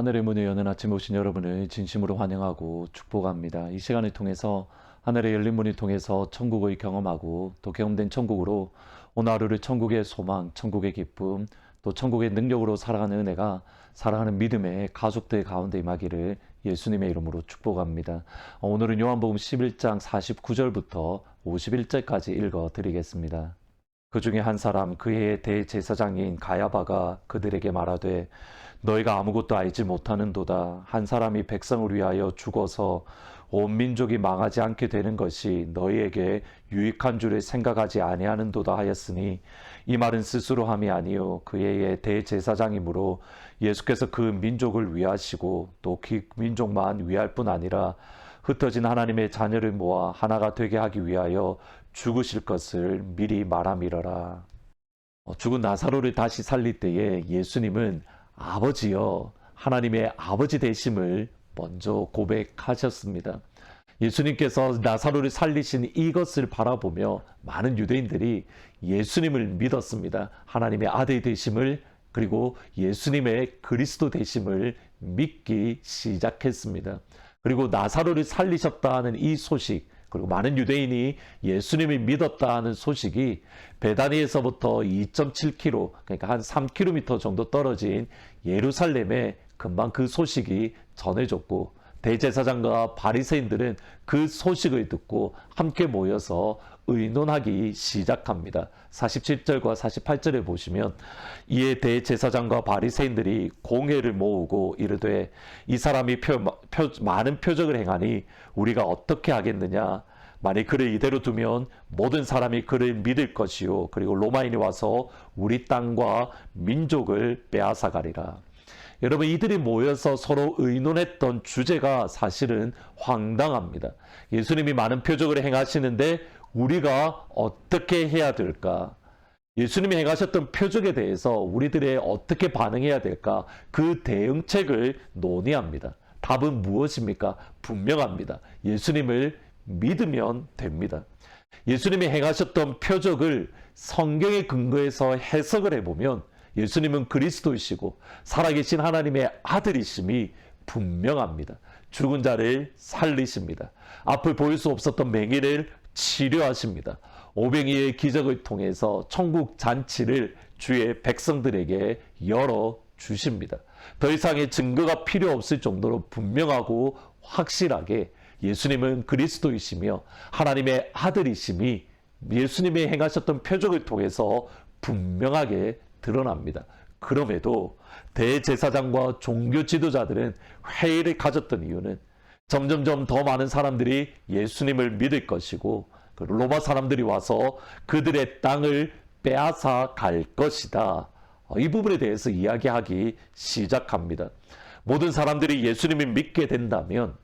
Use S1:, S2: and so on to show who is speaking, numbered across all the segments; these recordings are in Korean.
S1: 하늘의 문을 여는 아침 오신 여러분을 진심으로 환영하고 축복합니다. 이 시간을 통해서 하늘의 열린 문을 통해서 천국을 경험하고 또 경험된 천국으로 오늘 하루를 천국의 소망, 천국의 기쁨, 또 천국의 능력으로 살아가는 은혜가 사랑하는 믿음의 가족들 가운데 임하기를 예수님의 이름으로 축복합니다. 어, 오늘은 요한복음 11장 49절부터 51절까지 읽어 드리겠습니다. 그 중에 한 사람 그의 대제사장인 가야바가 그들에게 말하되 너희가 아무것도 알지 못하는도다 한 사람이 백성을 위하여 죽어서 온 민족이 망하지 않게 되는 것이 너희에게 유익한 줄을 생각하지 아니하는도다 하였으니 이 말은 스스로 함이 아니요 그의 대제사장이므로 예수께서 그 민족을 위하시고 또 그 민족만 위할 뿐 아니라 흩어진 하나님의 자녀를 모아 하나가 되게 하기 위하여 죽으실 것을 미리 말함이러라. 어, 죽은 나사로를 다시 살릴 때에 예수님은 아버지여 하나님의 아버지 되심을 먼저 고백하셨습니다. 예수님께서 나사로를 살리신 이것을 바라보며 많은 유대인들이 예수님을 믿었습니다. 하나님의 아들 되심을 그리고 예수님의 그리스도 되심을 믿기 시작했습니다. 그리고 나사로를 살리셨다는 이 소식, 그리고 많은 유대인이 예수님을 믿었다는 소식이 베다니에서부터 2.7km, 그러니까 한 3km 정도 떨어진 예루살렘에 금방 그 소식이 전해졌고 대제사장과 바리새인들은 그 소식을 듣고 함께 모여서 의논하기 시작합니다. 47절과 48절에 보시면 이에 대제사장과 바리새인들이 공회를 모으고 이르되 이 사람이 표, 표, 많은 표적을 행하니 우리가 어떻게 하겠느냐 만일 그를 이대로 두면 모든 사람이 그를 믿을 것이요 그리고 로마인이 와서 우리 땅과 민족을 빼앗아 가리라. 여러분 이들이 모여서 서로 의논했던 주제가 사실은 황당합니다. 예수님이 많은 표적을 행하시는데 우리가 어떻게 해야 될까? 예수님이 행하셨던 표적에 대해서 우리들의 어떻게 반응해야 될까? 그 대응책을 논의합니다. 답은 무엇입니까? 분명합니다. 예수님을 믿으면 됩니다. 예수님이 행하셨던 표적을 성경의 근거에서 해석을 해보면 예수님은 그리스도이시고 살아계신 하나님의 아들이심이 분명합니다. 죽은 자를 살리십니다. 앞을 보일 수 없었던 맹인을 치료하십니다. 오병이의 기적을 통해서 천국 잔치를 주의 백성들에게 열어 주십니다. 더 이상의 증거가 필요 없을 정도로 분명하고 확실하게 예수님은 그리스도이시며 하나님의 아들이심이 예수님이 행하셨던 표적을 통해서 분명하게 드러납니다. 그럼에도 대제사장과 종교 지도자들은 회의를 가졌던 이유는 점점점 더 많은 사람들이 예수님을 믿을 것이고 그 로마 사람들이 와서 그들의 땅을 빼앗아 갈 것이다. 이 부분에 대해서 이야기하기 시작합니다. 모든 사람들이 예수님을 믿게 된다면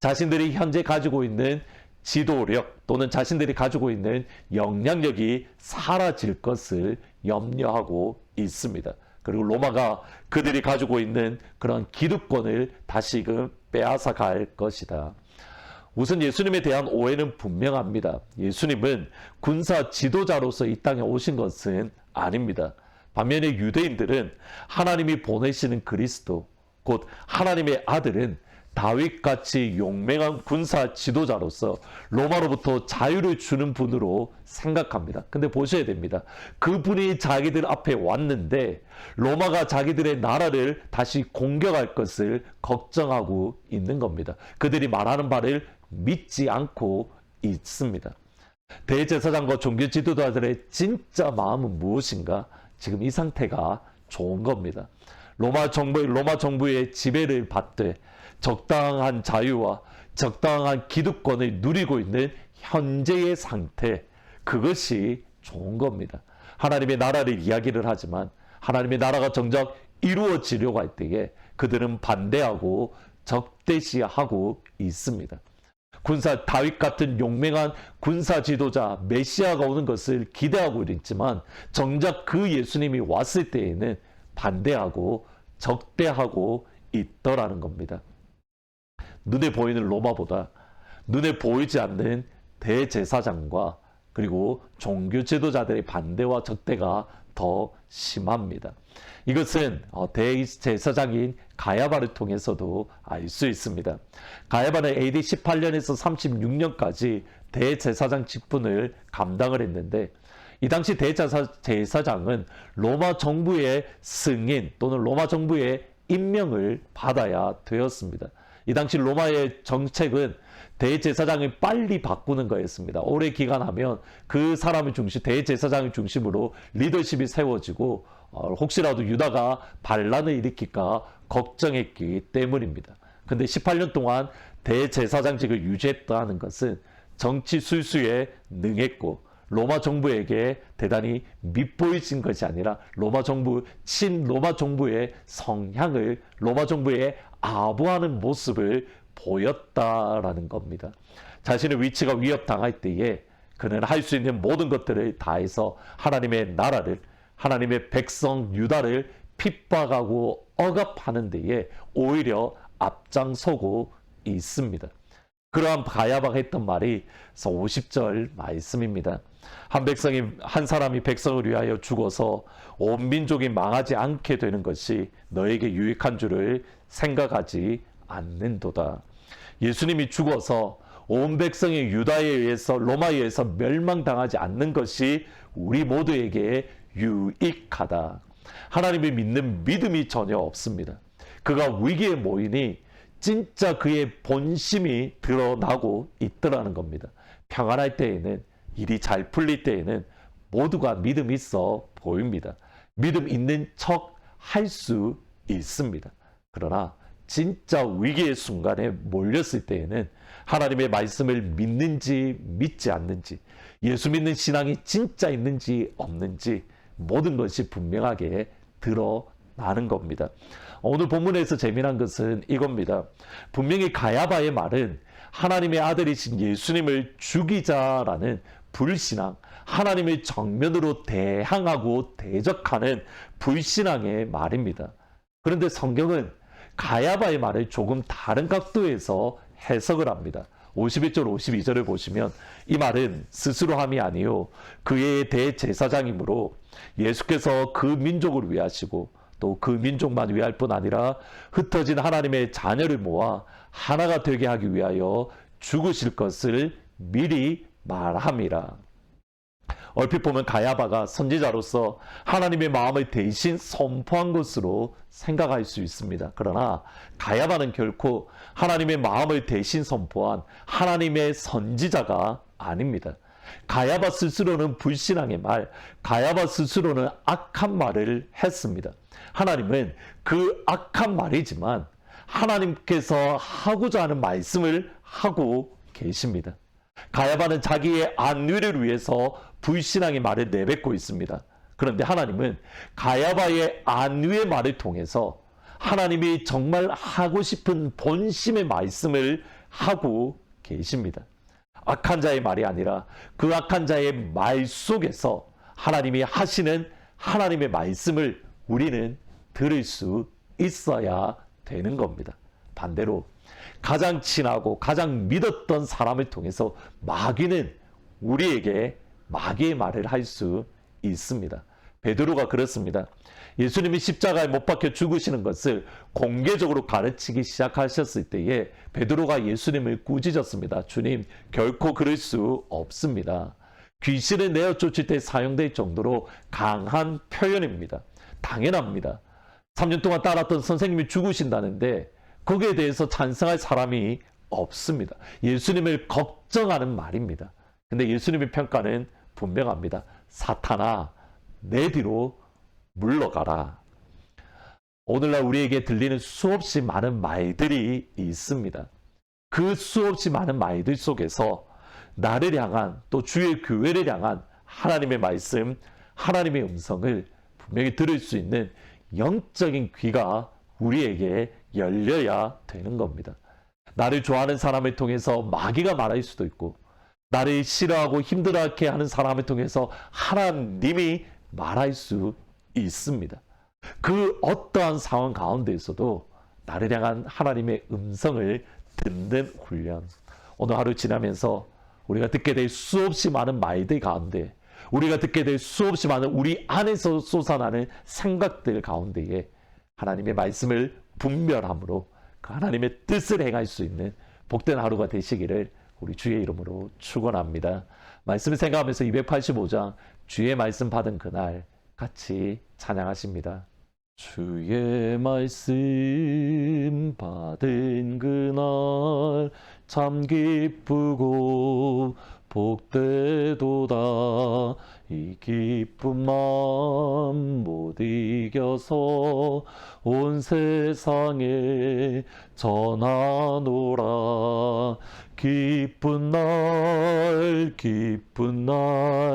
S1: 자신들이 현재 가지고 있는 지도력 또는 자신들이 가지고 있는 영향력이 사라질 것을 염려하고 있습니다. 그리고 로마가 그들이 가지고 있는 그런 기득권을 다시금 빼앗아 갈 것이다. 우선 예수님에 대한 오해는 분명합니다. 예수님은 군사 지도자로서 이 땅에 오신 것은 아닙니다. 반면에 유대인들은 하나님이 보내시는 그리스도, 곧 하나님의 아들은 다윗같이 용맹한 군사 지도자로서 로마로부터 자유를 주는 분으로 생각합니다. 근데 보셔야 됩니다. 그분이 자기들 앞에 왔는데 로마가 자기들의 나라를 다시 공격할 것을 걱정하고 있는 겁니다. 그들이 말하는 바를 믿지 않고 있습니다. 대제사장과 종교 지도자들의 진짜 마음은 무엇인가? 지금 이 상태가 좋은 겁니다. 로마 정부 로마 정부의 지배를 받되 적당한 자유와 적당한 기득권을 누리고 있는 현재의 상태 그것이 좋은 겁니다. 하나님의 나라를 이야기를 하지만 하나님의 나라가 정작 이루어지려고 할 때에 그들은 반대하고 적대시하고 있습니다. 군사 다윗 같은 용맹한 군사 지도자 메시아가 오는 것을 기대하고 있지만 정작 그 예수님이 왔을 때에는 반대하고 적대하고 있더라는 겁니다. 눈에 보이는 로마보다 눈에 보이지 않는 대제사장과 그리고 종교 지도자들의 반대와 적대가 더 심합니다. 이것은 어, 대제사장인 가야바를 통해서도 알 수 있습니다. 가야바는 AD 18년에서 36년까지 대제사장 직분을 감당을 했는데 이 당시 대제사장은 로마 정부의 승인 또는 로마 정부의 임명을 받아야 되었습니다. 이 당시 로마의 정책은 대제사장을 빨리 바꾸는 거였습니다. 오래 기간 하면 그 사람을 중심, 대제사장을 중심으로 리더십이 세워지고 어, 혹시라도 유다가 반란을 일으킬까 걱정했기 때문입니다. 근데 18년 동안 대제사장직을 유지했다는 것은 정치 술수에 능했고 로마 정부에게 대단히 밉보이진 것이 아니라 로마 정부 친 로마 정부의 성향을 로마 정부에 아부하는 모습을 보였다라는 겁니다. 자신의 위치가 위협당할 때에 그는 할 수 있는 모든 것들을 다해서 하나님의 나라를 하나님의 백성 유다를 핍박하고 억압하는 데에 오히려 앞장서고 있습니다. 그러한 가야바가 했던 말이 50절 말씀입니다. 한 백성이 한 사람이 백성을 위하여 죽어서 온 민족이 망하지 않게 되는 것이 너에게 유익한 줄을 생각하지 않는도다. 예수님이 죽어서 온 백성이 유다에 의해서 로마에 의해서 멸망당하지 않는 것이 우리 모두에게 유익하다. 하나님을 믿는 믿음이 전혀 없습니다. 그가 위기에 모이니 진짜 그의 본심이 드러나고 있더라는 겁니다. 평안할 때에는 일이 잘 풀릴 때에는 모두가 믿음 있어 보입니다. 믿음 있는 척 할 수 있습니다. 그러나 진짜 위기의 순간에 몰렸을 때에는 하나님의 말씀을 믿는지 믿지 않는지 예수 믿는 신앙이 진짜 있는지 없는지 모든 것이 분명하게 드러나는 겁니다. 오늘 본문에서 재미난 것은 이겁니다. 분명히 가야바의 말은 하나님의 아들이신 예수님을 죽이자라는 불신앙, 하나님을 정면으로 대항하고 대적하는 불신앙의 말입니다. 그런데 성경은 가야바의 말을 조금 다른 각도에서 해석을 합니다. 51절 52절을 보시면 이 말은 스스로 함이 아니요 그의 대제사장이므로 예수께서 그 민족을 위하시고 또 그 민족만 위할 뿐 아니라 흩어진 하나님의 자녀를 모아 하나가 되게 하기 위하여 죽으실 것을 미리 말함이라. 얼핏 보면 가야바가 선지자로서 하나님의 마음을 대신 선포한 것으로 생각할 수 있습니다. 그러나 가야바는 결코 하나님의 마음을 대신 선포한 하나님의 선지자가 아닙니다. 가야바 스스로는 불신앙의 말, 가야바 스스로는 악한 말을 했습니다. 하나님은 그 악한 말이지만 하나님께서 하고자 하는 말씀을 하고 계십니다. 가야바는 자기의 안위를 위해서 불신앙의 말을 내뱉고 있습니다. 그런데 하나님은 가야바의 안위의 말을 통해서 하나님이 정말 하고 싶은 본심의 말씀을 하고 계십니다. 악한 자의 말이 아니라 그 악한 자의 말 속에서 하나님이 하시는 하나님의 말씀을 우리는 들을 수 있어야 되는 겁니다. 반대로 가장 친하고 가장 믿었던 사람을 통해서 마귀는 우리에게 마귀의 말을 할 수 있습니다. 베드로가 그렇습니다. 예수님이 십자가에 못 박혀 죽으시는 것을 공개적으로 가르치기 시작하셨을 때에 베드로가 예수님을 꾸짖었습니다. 주님, 결코 그럴 수 없습니다. 귀신을 내어 쫓을 때 사용될 정도로 강한 표현입니다. 당연합니다. 3년 동안 따랐던 선생님이 죽으신다는데 거기에 대해서 찬성할 사람이 없습니다. 예수님을 걱정하는 말입니다. 근데 예수님의 평가는 분명합니다. 사탄아, 내 뒤로 물러가라. 오늘날 우리에게 들리는 수없이 많은 말들이 있습니다. 그 수없이 많은 말들 속에서 나를 향한 또 주의 교회를 향한 하나님의 말씀, 하나님의 음성을 분명히 들을 수 있는 영적인 귀가 우리에게 열려야 되는 겁니다. 나를 좋아하는 사람을 통해서 마귀가 말할 수도 있고, 나를 싫어하고 힘들어하게 하는 사람을 통해서 하나님이 말할 수 있습니다. 그 어떠한 상황 가운데에서도 나를 향한 하나님의 음성을 듣는 훈련. 오늘 하루 지나면서 우리가 듣게 될 수없이 많은 말들 가운데 우리가 듣게 될 수없이 많은 우리 안에서 솟아나는 생각들 가운데에 하나님의 말씀을 분별함으로 그 하나님의 뜻을 행할 수 있는 복된 하루가 되시기를 우리 주의 이름으로 축원합니다. 말씀을 생각하면서 285장 주의 말씀 받은 그날 같이 찬양하십니다. 주의 말씀 받은 그날 참 기쁘고 복되도다. 이 기쁜 마음 못 이겨서 온 세상에 전하노라. 기쁜 날 기쁜 날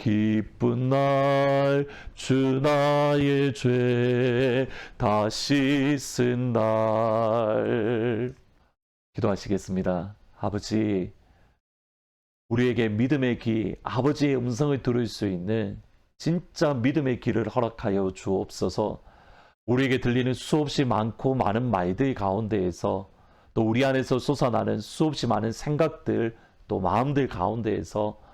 S1: 기쁜 날 주 나의 죄 다시 쓴 날 기도하시겠습니다. 아버지 우리에게 믿음의 귀, 아버지의 음성을 들을 수 있는 진짜 믿음의 귀를 허락하여 주옵소서. 우리에게 들리는 수없이 많고 많은 말들 가운데에서 또 우리 안에서 솟아나는 수없이 많은 생각들 또 마음들 가운데에서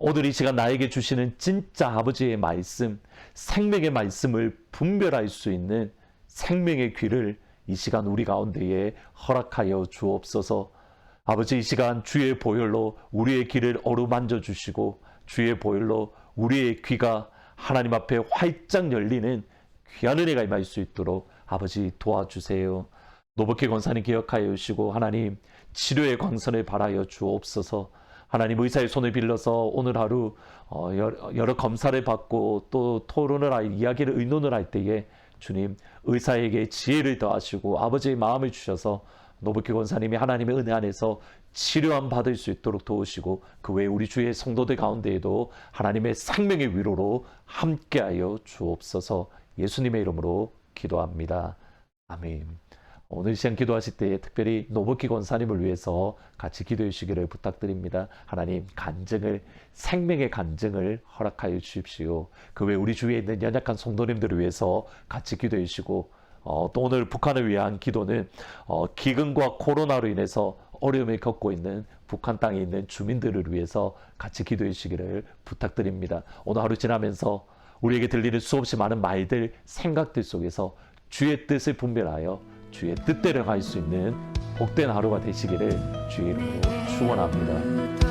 S1: 오늘 이 시간 나에게 주시는 진짜 아버지의 말씀, 생명의 말씀을 분별할 수 있는 생명의 귀를 이 시간 우리 가운데에 허락하여 주옵소서. 아버지 이 시간 주의 보혈로 우리의 귀를 어루만져 주시고 주의 보혈로 우리의 귀가 하나님 앞에 활짝 열리는 귀한 은혜가 임할 수 있도록 아버지 도와주세요. 노복희 권사님 기억하여 주시고 하나님 치료의 광선을 발하여 주옵소서. 하나님 의사의 손을 빌려서 오늘 하루 어, 여러, 검사를 받고 또 토론을 할 이야기를 의논을 할 때에 주님 의사에게 지혜를 더하시고 아버지의 마음을 주셔서 노복희 권사님이 하나님의 은혜 안에서 치료함 받을 수 있도록 도우시고 그 외에 우리 주의 성도들 가운데에도 하나님의 생명의 위로로 함께하여 주옵소서 예수님의 이름으로 기도합니다. 아멘. 오늘 시간 기도하실 때 특별히 노복희 권사님을 위해서 같이 기도해 주시기를 부탁드립니다. 하나님 간증을 생명의 간증을 허락하여 주십시오. 그 외 우리 주위에 있는 연약한 성도님들을 위해서 같이 기도해 주시고 어, 또 오늘 북한을 위한 기도는 어, 기근과 코로나로 인해서 어려움을 겪고 있는 북한 땅에 있는 주민들을 위해서 같이 기도해 주시기를 부탁드립니다. 오늘 하루 지나면서 우리에게 들리는 수없이 많은 말들, 생각들 속에서 주의 뜻을 분별하여 주의 뜻대로 갈 수 있는 복된 하루가 되시기를 주의 이름으로 축원합니다.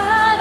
S1: God.